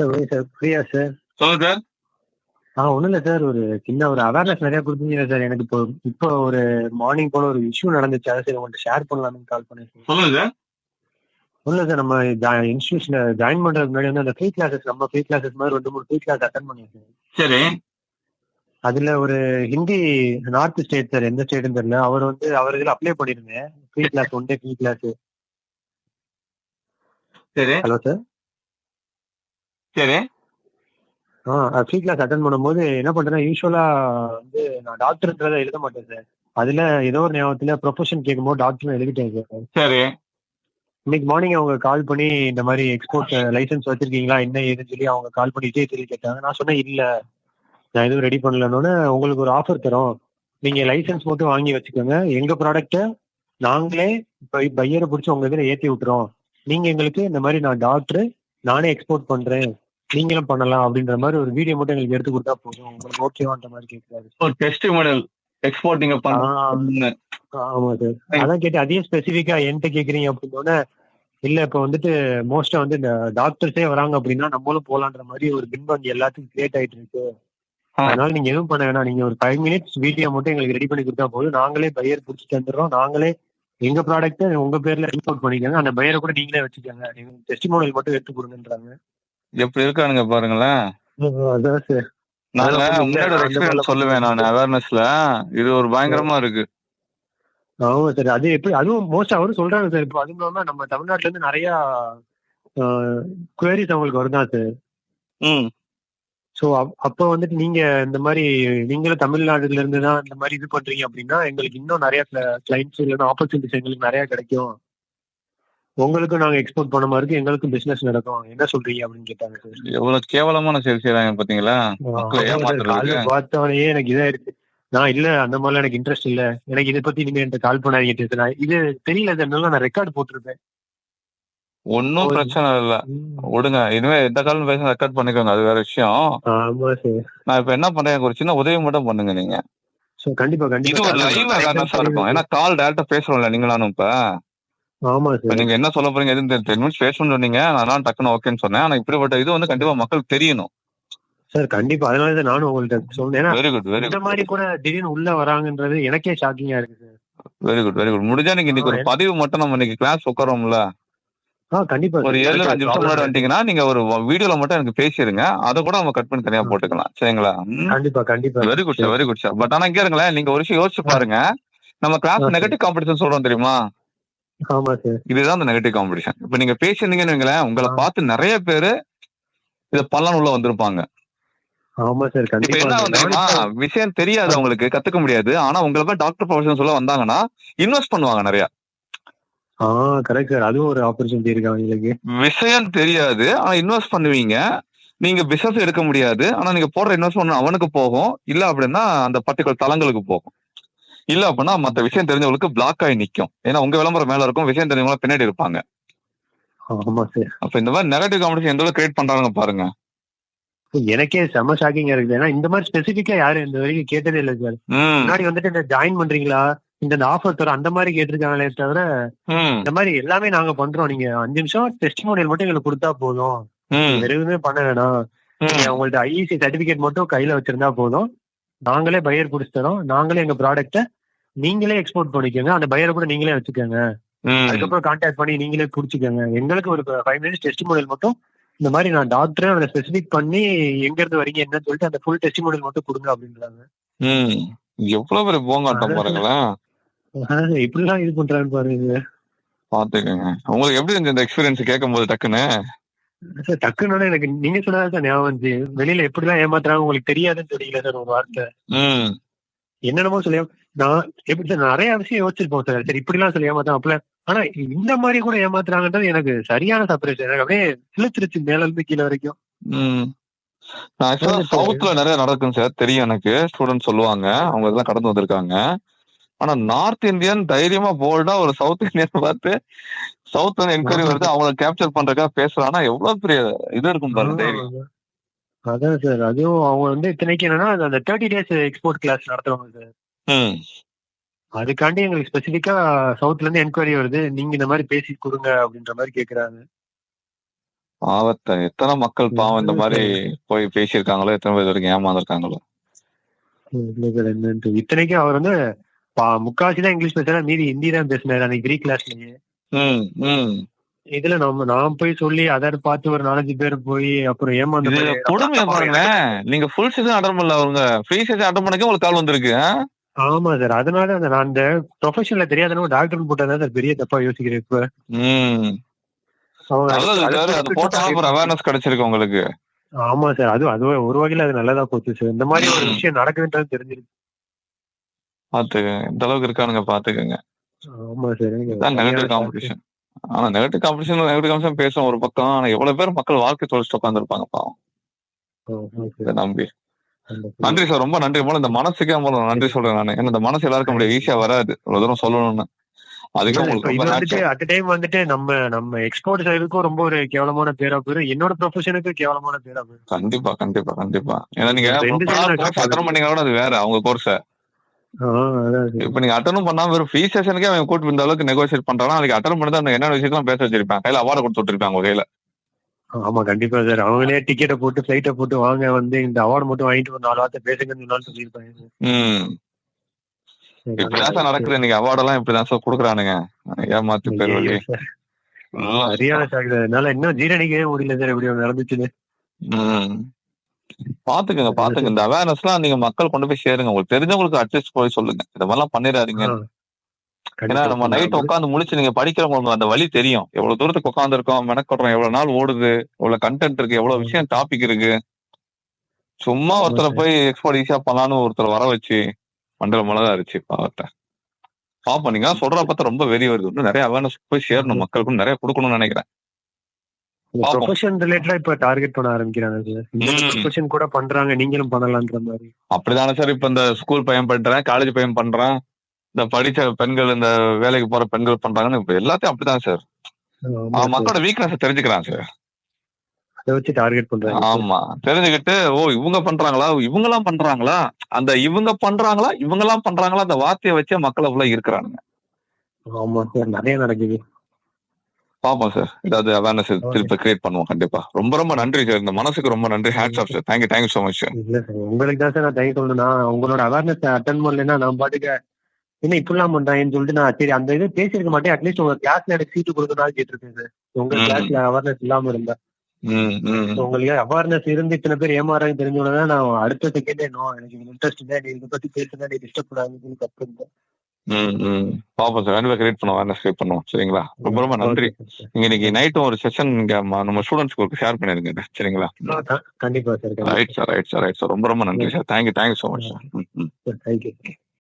Sir okay sir. ஃப்ரீயா sir? சொல்லுங்க sir. ஆ ஒன்றும் இல்லை சார். ஒரு சின்ன ஒரு அவேர்னஸ் நிறைய கொடுத்தீங்க சார். எனக்கு இப்போ இப்போ ஒரு மார்னிங் போல ஒரு இஷ்யூ நடந்துச்சு. அதை சரி உங்கள்கிட்ட ஷேர் பண்ணலாம்னு கால் பண்ணேன் சொல்லுங்க சார். ஒன்றும் சார். நம்ம இன்ஸ்டியூஷன்ல ஜாயின் பண்றதுக்கு முன்னாடி வந்து அந்த ஃப்ரீ கிளாஸஸ் நம்ம ஃப்ரீ கிளாஸஸ் மாதிரி ரெண்டு மூணு ஃப்ரீ கிளாஸ் அட்டன் பண்ணியிருக்கேன் சரி. அதுல ஒரு ஹிந்தி நார்த் ஸ்டேட் சார். எந்த ஸ்டேட்னு தெரியல. அவர் வந்து அவர் இதில் அப்ளை பண்ணிருந்தேன் free class one day free class சரி. ஹலோ சார் சரி. ஆ ஃப்ரீ கிளாஸ் அட்டன் பண்ணும்போது என்ன பண்றேன்னா யூஸ்வலா வந்து நான் டாக்டர்ன்றதை எழுத மாட்டேன் சார் அதுல ஏதோ ஒரு ஞாபகத்துல ப்ரொஃபஷன் கேட்கும்போது டாக்டர் எழுதிட்டேன் சார் சரி. இன்னைக்கு மார்னிங் அவங்க கால் பண்ணி இந்த மாதிரி எக்ஸ்போர்ட் லைசென்ஸ் வச்சிருக்கீங்களா என்ன ஏதுன்னு சொல்லி அவங்க கால் பண்ணி விஜய் சொல்லி கேட்டாங்க. நான் சொன்னேன் இல்ல நான் எதுவும் ரெடி பண்ணலன்னு உங்களுக்கு ஒரு ஆஃபர் தரோம். நீங்க லைசென்ஸ் மட்டும் வாங்கி வச்சுக்கோங்க. எங்க ப்ராடக்ட்டை நாங்களே பையரை பிடிச்சி உங்க இதுல ஏத்தி விட்டுறோம். நீங்க எங்களுக்கு இந்த மாதிரி நான் டாக்டர் நானே எக்ஸ்போர்ட் பண்றேன் நீங்களும் பண்ணலாம் அப்படின்ற மாதிரி ஒரு வீடியோ மட்டும் எங்களுக்கு எடுத்து கொடுத்தா போதும். உங்களுக்கு ஓகேவான்ற மாதிரி கேட்கிறாரு. ஒரு டெஸ்ட் மாடல் எக்ஸ்போர்ட் நீங்க ஆமா சார் அதான் கேட்டு அதே ஸ்பெசிஃபிக்கா என்கிட்ட கேக்குறீங்க அப்படின்னோட இல்ல இப்ப வந்துட்டு மோஸ்டா வந்து இந்த டாக்டர்ஸே வராங்க அப்படின்னா நம்மளும் போலான்ற மாதிரி ஒரு பின்வாங்கி எல்லாத்துக்கும் கிரியேட் ஆயிட்டு இருக்கு. அதனால நீங்க எதுவும் பண்ண வேணாம். நீங்க ஒரு ஃபைவ் மினிட்ஸ் வீடியோ மட்டும் எங்களுக்கு ரெடி பண்ணி கொடுத்தா போதும். நாங்களே பையர் பிடிச்சி தந்துடுறோம் நாங்களே எங்க ப்ராடக்ட் உங்க பேர்ல இம்போர்ட் பண்ணிக்கோங்க. அந்த பையரை கூட நீங்களே வச்சுக்கோங்க. டெஸ்ட் மாடல் மட்டும் எடுத்து கொடுங்கன்றாங்க. எப்படி இருக்கானுங்க பாருங்களேன். அதான் சார் நாங்க அதான் முன்னாடி ஒரு எக்ஸ்பீரியன்ஸ் சொல்லுவேன் நான் அவேர்னஸ்ல இது ஒரு பயங்கரமா இருக்கு. ஆமா சார் அது எப்படி அதுவும் மோஸ்ட் அவரும் சொல்றாங்க சார் இப்போ அதுவும் இல்லாம நம்ம தமிழ்நாட்டுல இருந்து நிறைய குவேரிஸ் அவங்களுக்கு வருதான் சார் ஸோ அப்போ வந்துட்டு நீங்க இந்த மாதிரி நீங்களும் தமிழ்நாடுல இருந்து தான் இந்த மாதிரி இது பண்றீங்க அப்படின்னா எங்களுக்கு இன்னும் நிறைய கிளைண்ட்ஸ் இல்லைன்னா ஆப்பர்ச்சுனிட்டிஸ் எங்களுக்கு நிறைய கிடைக்கும். உங்களுக்கும் நாங்க எக்ஸ்போர்ட் பண்ண மாதிரி இருக்கு எங்களுக்கும் பிசினஸ் நடக்கும். என்ன சொல்றீங்க அப்படின்னு கேட்டாங்க எவ்வளவு கேவலமான செயல் செய்யறாங்க பாத்தீங்களா? மக்களை ஏமாத்துறதுக்கு காலைல பார்த்தவனே எனக்கு இதா இருக்கு. நான் இல்ல அந்த மாதிரிலாம் எனக்கு இன்ட்ரெஸ்ட் இல்ல. எனக்கு இதை பத்தி நீங்க என்கிட்ட கால் பண்ணாதீங்க இது தெரியல நான் ரெக்கார்ட் போட்டிருப்பேன். ஒன்னும் பிரச்சனை இல்ல விடுங்க. இனிமே எந்த காலம் பேச ரெக்கார்ட் பண்ணிக்கோங்க. அது வேற விஷயம். நான் இப்ப என்ன பண்றேன்? எனக்கு ஒரு சின்ன உதவி மட்டும் பண்ணுங்க நீங்க. கண்டிப்பா கண்டிப்பா. இருக்கும். ஏன்னா கால் டேரக்டா பேசுறோம்ல நீங்களானும் இப்ப. ஆமா சார். நீங்க என்ன சொல்ல போறீங்க? எதுவும் டென் மினிட்ஸ் பேசணும்னு சொன்னீங்க. நான் டக்குன்னு ஓகேன்னு சொன்னேன். ஆனா இப்படிப்பட்ட இது வந்து கண்டிப்பா மக்களுக்கு தெரியணும். சார் கண்டிப்பா. அதனால தான் நானும் உங்கள்ட்ட சொன்னேன். ஏன்னா வெரி குட் வெரி இந்த மாதிரி கூட திடீர்னு உள்ள வராங்கன்றது எனக்கே ஷாக்கிங்கா இருக்கு sir. Very good very good முடிஞ்சா நீங்க இன்னைக்கு ஒரு பதிவு மட்டும் நம்ம இன்னைக்கு கிளாஸ் உட்காரோம்ல கண்டிப்பா ஒரு sir. ஏழு எனக்கு அஞ்சு நிமிஷம் problem முன்னாடி இல்ல. வந்துட்டீங்கன்னா நீங்க ஒரு வீடியோல மட்டும் எனக்கு பேசிருங்க. அதை கூட நம்ம கட் பண்ணி தனியா. போட்டுக்கலாம். சரிங்களா? கண்டிப்பா கண்டிப்பா. Very good sir very good sir but ஆனா இங்க இருங்களேன். நீங்க ஒரு விஷயம் யோசிச்சு பாருங்க. நம்ம கிளாஸ். நெகட்டிவ் காம்படிஷன் சொல்றோம் தெரியுமா? இதுதான் அந்த நெகட்டிவ் காம்படிஷன் இப்ப நீங்க பேசியிருந்தீங்கன்னு வைங்களேன் உங்களை. பார்த்து நிறைய பேரு இத பலன் உள்ள வந்திருப்பாங்க. ஆமா சார். கண்டிப்பா விஷயம் தெரியாது அவங்களுக்கு கத்துக்க முடியாது. ஆனா உங்களை போய் டாக்டர் ப்ரொஃபஷன் சொல்ல வந்தாங்கன்னா இன்வெஸ்ட் பண்ணுவாங்க நிறைய. ஆ கரெக்ட் சார் அதுவும் ஒரு ஆப்பர்ச்சுனிட்டி இருக்கு அவங்களுக்கு. விஷயம் தெரியாது. ஆனா இன்வெஸ்ட் பண்ணுவீங்க. நீங்க பிசினஸ் எடுக்க முடியாது. ஆனா நீங்க போடுற இன்வெஸ்ட்மெண்ட் அவனுக்கு போகும். இல்ல அப்படின்னா அந்த பர்டிகுலர் தளங்களுக்கு போகும். இல்ல அப்படின்னா மத்த விஷயம் தெரிஞ்சவங்களுக்கு பிளாக் ஆகி நிக்கும். ஏன்னா உங்க விளம்பரம் மேல இருக்கும் விஷயம் தெரிஞ்சவங்க பின்னாடி இருப்பாங்க. ஆமா சார் அப்ப இந்த மாதிரி நெகட்டிவ் காம்படிஷன் எந்த அளவுக்கு கிரியேட் பண்றாங்க பாருங்க. எனக்கே செம ஷாக்கிங்கா இருக்குது. ஏன்னா இந்த மாதிரி ஸ்பெசிபிக்கா யாரும் இந்த வரைக்கும் கேட்டதே இல்லை சார் முன்னாடி வந்துட்டு இந்த ஜாயின் பண்றீங்களா? இந்த ஆஃபர் தர அந்த மாதிரி கேட்டிருக்காங்களே தவிர இந்த மாதிரி எல்லாமே நாங்க பண்றோம். நீங்க அஞ்சு நிமிஷம் டெஸ்ட் மாடல் மட்டும் எங்களுக்கு கொடுத்தா போதும். ம். வேற எதுவுமே பண்ண வேணாம். உங்கள்ட்ட ஐஇசி சர்டிபிகேட் மட்டும் கையில வச்சிருந்தா போதும். நாங்களே பையர் பிடிச்சி தரோம். நாங்களே எங்க ப்ராடக்ட்டை நீங்களே எக்ஸ்போர்ட் பண்ணிக்கோங்க. அந்த பையரை கூட நீங்களே வச்சுக்கோங்க. அதுக்கப்புறம் கான்டாக்ட் பண்ணி நீங்களே பிடிச்சிக்கோங்க. எங்களுக்கு ஒரு ஃபைவ் மினிட்ஸ் டெஸ்ட் மாடல் மட்டும் இந்த மாதிரி நான் டாக்டரே அதை ஸ்பெசிபிக் பண்ணி எங்க இருந்து வரீங்க என்னன்னு சொல்லிட்டு அந்த ஃபுல் டெஸ்ட் மாடல் மட்டும் கொடுங்க அப்படின்றாங்க. எவ்வளவு பெரிய போங்காட்டம் பாருங்களேன். இப்படிலாம் இது பண்றான்னு பாருங்க. பாத்துக்கோங்க உங்களுக்கு எப்படி இருந்துச்சு இந்த எக்ஸ்பீரியன்ஸ் கேட்கும் போது டக்குன்னு? சார் டக்குன்னு எனக்கு நீங்க சொன்னதான் சார் ஞாபகம் வந்துச்சு. வெளியில எப்படிலாம் ஏமாத்துறாங்க உங்களுக்கு தெரியாதுன்னு தெரியல சார் ஒரு வார்த்தை. என்னென்னமோ சொல்லி நான் எப்படி சார் நிறைய விஷயம் யோசிச்சிருப்போம் சார். சரி இப்படிலாம் சொல்லி ஏமாத்தான் அப்பல. ஆனா இந்த மாதிரி கூட ஏமாத்துறாங்கன்றது எனக்கு சரியான சர்ப்ரைஸ் எனக்கு அப்படியே இழுத்துருச்சு மேல இருந்து கீழே வரைக்கும். சவுத்ல நிறைய நடக்கும் சார். தெரியும் எனக்கு. ஸ்டூடெண்ட் சொல்லுவாங்க. அவங்க இதெல்லாம் கடந்து வந்திருக்காங்க. ஆனா நார்த் இந்தியன் தைரியமா போல்டா ஒரு சவுத் இந்தியன் பார்த்து சவுத் என்கொயரி வருது. அவங்கள கேப்சர் பண்றதுக்காக பேசுறான்னா எவ்வளவு பெரிய இது இருக்கும் பாருங்க தைரியம். அதான் சார். அதுவும் அவங்க வந்து இத்தனைக்கு என்னன்னா அந்த தேர்ட்டி டேஸ் எக்ஸ்போர்ட் கிளாஸ் நடத்துவாங்க சார். அதுக்காண்டி எங்களுக்கு ஸ்பெசிபிக்கா சவுத்ல இருந்து என்கொயரி வருது. நீங்க இந்த மாதிரி பேசி கொடுங்க அப்படின்ற மாதிரி கேக்குறாங்க. பாவத்தை எத்தனை மக்கள் பாவம் இந்த மாதிரி போய் பேசியிருக்காங்களோ எத்தனை பேர் வரைக்கும் ஏமாந்துருக்காங்களோ. இத்தனைக்கும் அவர் வந்து முக்காவாசி தான் இங்கிலீஷ் பேசுறாரு மீதி ஹிந்தி தான் பேசினாரு அன்னைக்கு கிரீக் கிளாஸ்லயே இதுல நம்ம நான் போய் சொல்லி அதை பார்த்து ஒரு நாலஞ்சு பேர் போய் அப்புறம் ஏமாந்து கொடுமையை பாருங்களேன் நீங்க ஃபுல் சீசன் அட்டன் பண்ணல அவங்க. ஃப்ரீ சீசன் அட்டன் பண்ணக்கே உங்களுக்கு கால் வந்திருக்கு? ஆமா சார் அதனால அந்த நான் அந்த ப்ரொஃபஷன்ல தெரியாதனோ டாக்டர் போட்டதான் சார் பெரிய தப்பா யோசிக்கிறேன் இப்ப. அவேர்னஸ் கிடைச்சிருக்கு உங்களுக்கு. ஆமா சார் அது அது ஒரு வகையில அது நல்லதா போச்சு சார் இந்த மாதிரி ஒரு விஷயம் நடக்குதுன்றது தெரிஞ்சிருக்கு. பாத்துக்கங்க. இந்த அளவுக்கு இருக்கானுங்க பாத்துக்கங்க. ஆமா சார் இதான் நெகட்டிவ் காம்படிஷன் ஆனா நெகட்டிவ் காம்படிஷன் நெகட்டிவ் காம்படிஷன் பேசும் ஒரு பக்கம். ஆனா எவ்வளவு பேர் மக்கள் வாழ்க்கை தொலைச்சிட்டு உட்காந்துருப்பாங்க பாவம். இதை நம்பி. நன்றி சார் ரொம்ப நன்றி. போல இந்த மனசுக்கே முதல்ல நன்றி சொல்றேன் நான். ஏன்னா இந்த மனசு எல்லாருக்கும் முடியாது ஈஸியா வராது. இவ்வளவு தூரம் சொல்லணும்னு. அதுக்கு உங்களுக்கு. அட் டைம் வந்துட்டு நம்ம நம்ம எக்ஸ்போர்ட் சைடுக்கும் ரொம்ப ஒரு கேவலமான பேரா போயிரும். என்னோட ப்ரொஃபஷனுக்கு கேவலமான பேரா போயிரும். கண்டிப்பா கண்டிப்பா கண்டிப்பா. ஏன்னா நீங்க அட்டன் பண்ணீங்கன்னா கூட அது வேற. அவங்க கோர்ஸ. இப்ப நீங்க அட்டன் பண்ணாம வெறும் ஃப்ரீ செஷனுக்கே அவன் கூட்டு இந்த அளவுக்கு நெகோசியேட் பண்றானா? அதுக்கு அட்டன் பண்ணி தான் என்ன விஷயத்தெல்லாம் பேச வச்சிருப்பான் கையில அவார்டு கொடுத்து விட்டுருப்பாங்க உங்க கையில. ஆமா கண்டிப்பா சார் அவங்களே டிக்கெட்டை போட்டு ஃபிளைட்டை போட்டு வாங்க வந்து இந்த அவார்டு மட்டும் வாங்கிட்டு ஒரு நாலு வார்த்தை பேசுங்கன்னு சொன்னாலும் சொல்லியிருப்பாங்க இப்படிதான் சார் நடக்குது. நீங்க அவார்டு எல்லாம் இப்படிதான் சார் குடுக்குறானுங்க. ஏமாத்து பேர். சரியான சார் என்னால இன்னும் ஜீரணிக்கவே முடியல சார் இப்படி நடந்துச்சுன்னு. பாத்துக்கங்க பாத்துங்க இந்த அவேர்னஸ் எல்லாம் நீங்க மக்கள் கொண்டு போய் சேருங்க. உங்களுக்கு தெரிஞ்சவங்களுக்கு அட்லீஸ்ட் போய் சொல்லுங்க. இந்த மாதிரிலாம் பண்ணிடாதீங்க. ஏன்னா நம்ம நைட் உட்காந்து முழிச்சு நீங்க படிக்கிறவங்களுக்கு அந்த வழி தெரியும். எவ்வளவு தூரத்துக்கு உட்காந்து இருக்கோம் மெனக்கடுறோம் எவ்வளவு நாள் ஓடுது எவ்வளவு கண்டென்ட் இருக்கு எவ்வளவு விஷயம் டாபிக் இருக்கு. சும்மா ஒருத்தரை போய் எக்ஸ்போர்ட் ஈஸியா பண்ணலான்னு ஒருத்தர் வர வச்சு மண்டல மிளகா அரிச்சு பாவத்தை. பாப்போம் நீங்க சொல்ற பார்த்தா ரொம்ப வெறி வருது. இன்னும் நிறைய அவேர்னஸ் போய் சேரணும் மக்களுக்கும் நிறைய கொடுக்கணும்னு நினைக்கிறேன். ப்ரொஃபஷன் ரிலேட்டடா இப்ப டார்கெட் பண்ண ஆரம்பிக்கிறாங்க. ப்ரொஃபஷன் கூட பண்றாங்க நீங்களும் பண்ணலான்ற மாதிரி. அப்படிதானே சார் இப்ப இந்த ஸ்கூல் பையன் பண்றேன் காலேஜ் பையன் பண்றேன் இந்த படிச்ச பெண்கள் இந்த வேலைக்கு போற பெண்கள் பண்றாங்கன்னு இப்ப எல்லாத்தையும் அப்படிதான் சார். மக்களோட வீக்னஸ் தெரிஞ்சுக்கிறான் சார் அதை வச்சு டார்கெட் பண்றாங்க ஆமா. தெரிஞ்சுக்கிட்டு ஓ இவங்க பண்றாங்களா? இவங்க எல்லாம் பண்றாங்களா? அந்த இவங்க பண்றாங்களா? இவங்க எல்லாம் பண்றாங்களா? அந்த வார்த்தையை வச்சே மக்கள் உள்ள இருக்கிறானுங்க. ஆமா சார் நிறைய நடக்குது. பாப்போம் சார் ஏதாவது அவேர்னஸ் திருப்பி கிரியேட் பண்ணுவோம் கண்டிப்பா. ரொம்ப ரொம்ப நன்றி சார் இந்த மனசுக்கு ரொம்ப நன்றி. Hats off sir thank you thank you so much sir உங்களுக்கு தான் சார் நான் தேங்க் சொல்லணும். நான் உங்களோட அவேர்னஸ் அட்டன் பண்ணலைன்னா நான் பாட்டுக்கு என்ன இப்படிலாம் பண்றாங்கன்னு சொல்லிட்டு நான் சரி அந்த இது பேசியிருக்க மாட்டேன். அட்லீஸ்ட் உங்க கிளாஸ்ல எனக்கு சீட்டு கொடுக்கணும் கேட்டிருக்கேன் சார் உங்க. கிளாஸ்ல அவேர்னஸ் இல்லாம இருந்தா. ம் ம். உங்களுக்கு அவேர்னஸ் இருந்து இத்தனை பேர் ஏமாறாங்க தெரிஞ்சோன்னா நான் அடுத்த செகண்டே நோ எனக்கு இன்ட்ரெஸ்ட் இல்லை. நீ இதை பத்தி பேசுனா நீ டிஸ்டர்ப் பண்ணாங்கன்னு ம் ம் பாப்போம் சார் கண்டிப்பா கிரியேட் பண்ணுவோம் கிரியேட் பண்ணுவோம். சரிங்களா? ரொம்ப ரொம்ப நன்றி. நீங்க இன்னைக்கு நைட்டும் ஒரு செஷன் இங்க நம்ம ஸ்டூடெண்ட்ஸ்க்கு ஷேர் பண்ணிருங்க. சரிங்களா? கண்டிப்பா sir right sir right sir right sir ரொம்ப ரொம்ப நன்றி sir thank you thank you so much sir thank you